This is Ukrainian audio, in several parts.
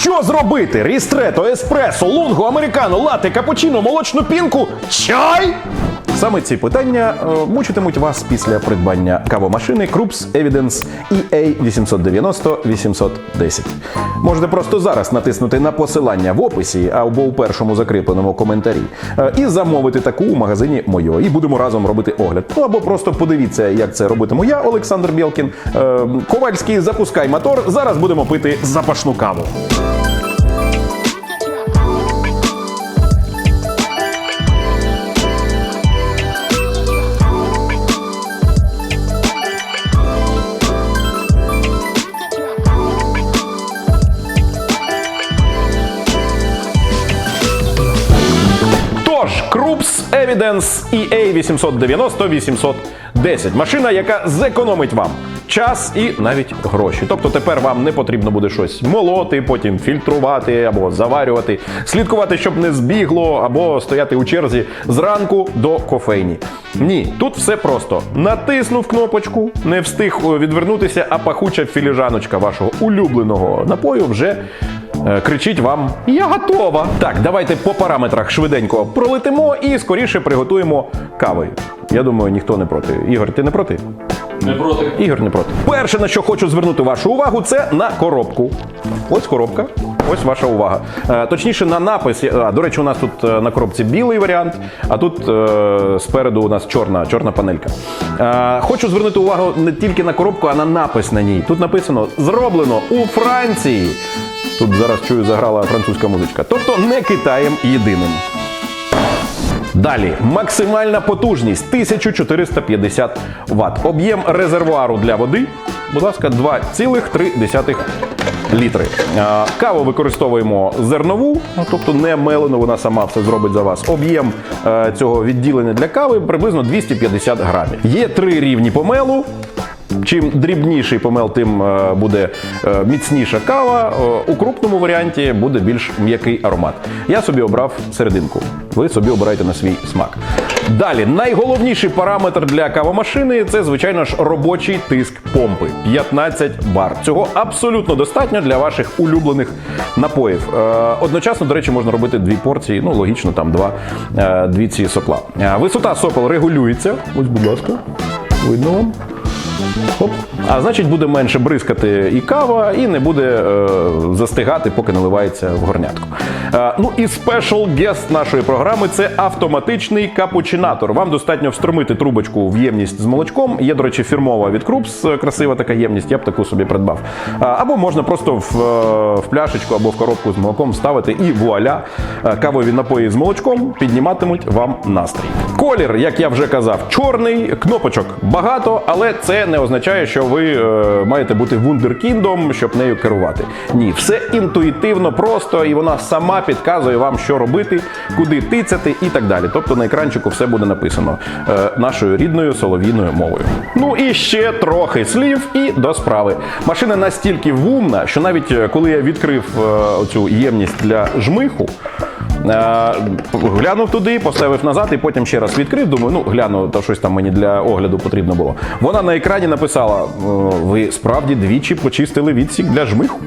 Що зробити? Рістрето, еспресо, лунго, американо, лате, капучино, молочну пінку, чай? Саме ці питання е, мучитимуть вас після придбання кавомашини Krups Evidence EA 890 810. Можете просто зараз натиснути на посилання в описі або у першому закріпленому коментарі е, і замовити таку у магазині Мойо. І будемо разом робити огляд. Ну або просто подивіться, як це робитиму я, Олександр Білкін. Е, Ковальський, запускай мотор. Зараз будемо пити запашну каву. Тож, Krups Evidence EA 890 810. Машина, яка зекономить вам час і навіть гроші. Тобто тепер вам не потрібно буде щось молоти, потім фільтрувати або заварювати, слідкувати, щоб не збігло, або стояти у черзі зранку до кофейні. Ні, тут все просто. Натиснув кнопочку, не встиг е, відвернутися, а пахуча філіжаночка вашого улюбленого напою вже кричить вам: Я готова! Так, давайте по параметрах швиденько пролетимо і скоріше приготуємо кави. Я думаю, ніхто не проти. Ігор, ти не проти? Не проти. Ігор не проти. Перше, на що хочу звернути вашу увагу, це на коробку. Ось коробка. Ось ваша увага. Е, точніше, на напис. А, до речі, у нас тут е, на коробці білий варіант, а тут е, спереду у нас чорна, чорна панелька. Е, хочу звернути увагу не тільки на коробку, а на напис на ній. Тут написано зроблено у Франції. Тут зараз чую, заграла французька музичка. Тобто не Китаєм єдиним. Далі максимальна потужність 1450 Вт. Об'єм резервуару для води, будь ласка, 2,3 літри. Каву використовуємо зернову, ну, тобто не мелену, вона сама все зробить за вас. Об'єм е, цього відділення для кави приблизно 250 грамів. Є три рівні помелу. Чим дрібніший помел, тим е, буде е, міцніша кава. Е, У крупному варіанті буде більш м'який аромат. Я собі обрав серединку. Ви собі обирайте на свій смак. Далі, найголовніший параметр для кавомашини це, звичайно ж, робочий тиск помпи 15 бар. Цього абсолютно достатньо для ваших улюблених напоїв. Одночасно, до речі, можна робити дві порції, ну логічно, там два, дві ці сопла. Висота сопел регулюється. Ось, будь ласка, видно вам. Оп. А значить, буде менше бризкати і кава, і не буде е, застигати, поки наливається в горнятку. Е, ну і спешл гест нашої програми це автоматичний капучинатор. Вам достатньо встромити трубочку в ємність з молочком. Є, до речі, фірмова від Крупс, е, красива така ємність, я б таку собі придбав. А, або можна просто в, е, в пляшечку або в коробку з молоком ставити і вуаля, е, кавові напої з молочком підніматимуть вам настрій. Колір, як я вже казав, чорний, кнопочок багато, але це не означає, що ви е, маєте бути вундеркіндом, щоб нею керувати. Ні, все інтуїтивно, просто і вона сама підказує вам, що робити, куди тицяти і так далі. Тобто на екранчику все буде написано е, нашою рідною солов'їною мовою. Ну і ще трохи слів і до справи. Машина настільки вумна, що навіть е, коли я відкрив е, цю ємність для жмиху. Е, Глянув туди, поставив назад і потім ще раз відкрив. Думаю, ну гляну, то щось там мені для огляду потрібно було. Вона на екрані написала: «Е, ви справді двічі почистили відсік для жмиху.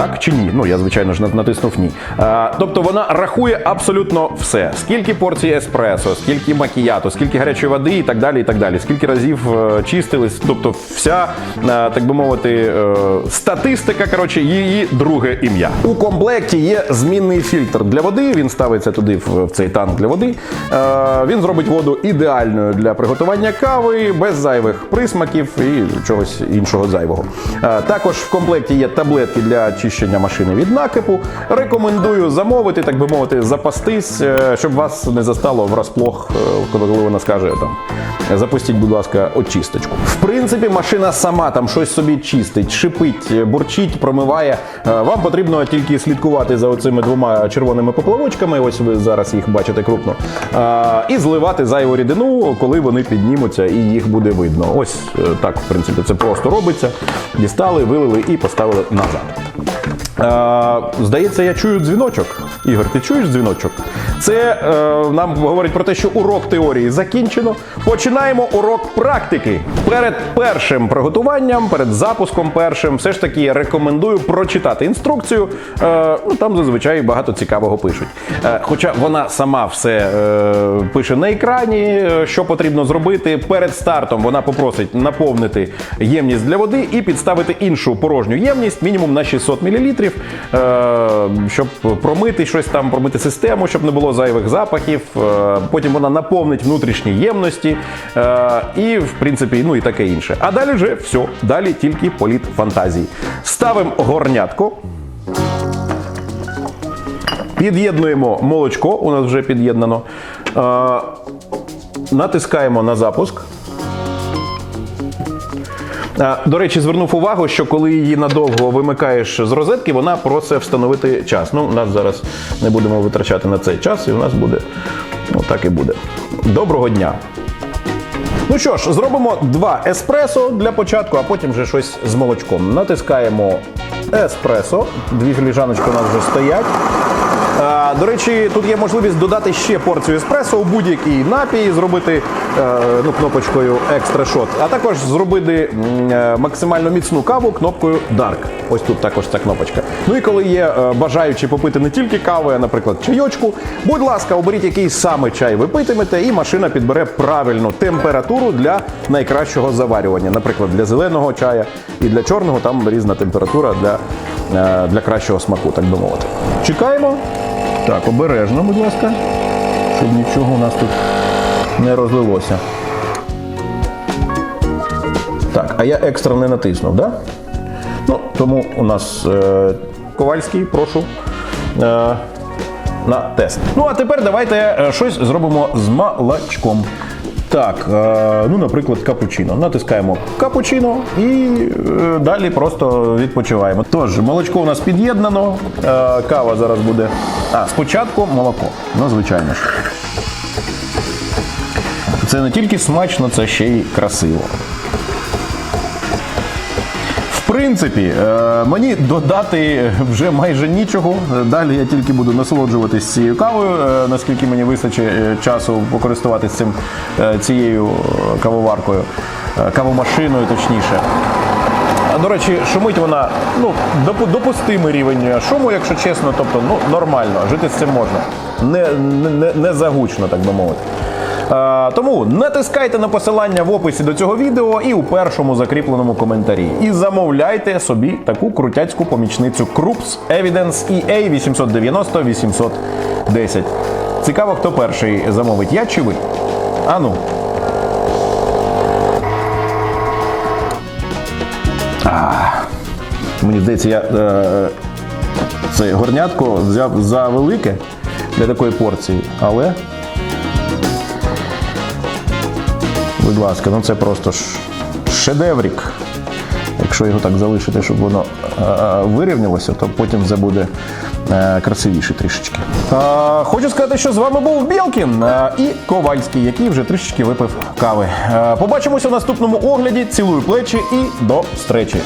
Так чи ні? Ну я звичайно ж натиснув ні. Е, тобто вона рахує абсолютно все: скільки порцій еспресо, скільки макіято, скільки гарячої води і так далі. і так далі. Скільки разів е, чистились. Тобто, вся, е, так би мовити, статистика, коротше, її друге ім'я. У комплекті є змінний фільтр для води. Він ставиться туди в, цей танк для води. Він зробить воду ідеальною для приготування кави, без зайвих присмаків і чогось іншого зайвого. Також в комплекті є таблетки для чищення машини від накипу. Рекомендую замовити, так би мовити, запастись, е, щоб вас не застало врасплох, е, коли вона скаже там. Запустіть, будь ласка, очисточку. В принципі, машина сама там щось собі чистить, шипить, бурчить, промиває. Е, Вам потрібно тільки слідкувати за оцими двома червоними поплавочками. Ось ви зараз їх бачите крупно. Е, І зливати зайву рідину, коли вони піднімуться, і їх буде видно. Ось е, так, в принципі, це просто робиться. Дістали, вилили і поставили назад. Е, здається, я чую дзвіночок. Ігор, ти чуєш дзвіночок? Це е, нам говорить про те, що урок теорії закінчено. Починаємо урок практики. Перед першим приготуванням, перед запуском першим, все ж таки я рекомендую прочитати інструкцію. Е, ну, там зазвичай багато цікавого пишуть. Е, хоча вона сама все е, пише на екрані, е, що потрібно зробити. Перед стартом вона попросить наповнити ємність для води і підставити іншу порожню ємність, мінімум на 600 мл, е, щоб промити щось там, промити систему, щоб не було зайвих запахів. Е, Потім вона наповнить внутрішні ємності е, і, в принципі, ну і таке інше. А далі вже все. Далі тільки політ фантазії. Ставимо горнятко. Під'єднуємо молочко, у нас вже під'єднано. Е, натискаємо на запуск. Е, До речі, звернув увагу, що коли її надовго вимикаєш з розетки, вона просить встановити час. Ну, нас зараз не будемо витрачати на цей час, і у нас буде ну, так і буде. Доброго дня! Ну що ж, зробимо два еспресо для початку, а потім вже щось з молочком. Натискаємо еспресо. Дві філіжаночки у нас вже стоять. До речі, тут є можливість додати ще порцію еспресо у будь-який напій, зробити е, ну, кнопочкою екстра шот, а також зробити е, максимально міцну каву кнопкою Dark. Ось тут також ця кнопочка. Ну і коли є е, бажаючі попити не тільки кави, а наприклад, чайочку, будь ласка, оберіть який саме чай ви питимете, і машина підбере правильну температуру для найкращого заварювання. Наприклад, для зеленого чая і для чорного там різна температура для, для кращого смаку, так би мовити. Чекаємо. Так, обережно, будь ласка, щоб нічого у нас тут не розлилося. Так, а я екстра не натиснув? Да? Ну, тому у нас е, Ковальський, прошу. Е, на тест. Ну, а тепер давайте е, щось зробимо з молочком. Так, е, ну, наприклад, капучино. Натискаємо капучино і е, далі просто відпочиваємо. Тож, молочко у нас під'єднано, е, кава зараз буде. А, спочатку молоко. Ну, звичайно ж. Це не тільки смачно, це ще й красиво. Принципі, е, мені додати вже майже нічого. Далі я тільки буду насолоджуватись цією кавою, е, наскільки мені вистачить е, часу покористуватись цим, цією кавоваркою, кавомашиною точніше. До речі, шумить вона ну, допустимий рівень шуму, якщо чесно, тобто ну, нормально, жити з цим можна. Не, не, не загучно, так би мовити. Е, Тому натискайте на посилання в описі до цього відео і у першому закріпленому коментарі. І замовляйте собі таку крутяцьку помічницю Krups Evidence EA 890 810. Цікаво, хто перший замовить, я чи ви? Ану. Мені здається, я е, це горнятко взяв за велике для такої порції, але. Будь ласка, ну це просто ж шедеврік. Якщо його так залишити, щоб воно е, вирівнялося, то потім це буде е, красивіше трішечки. Хочу сказати, що з вами був Білкін е, і Ковальський, який вже трішечки випив кави. Побачимося в наступному огляді. Цілую плечі і до встречі.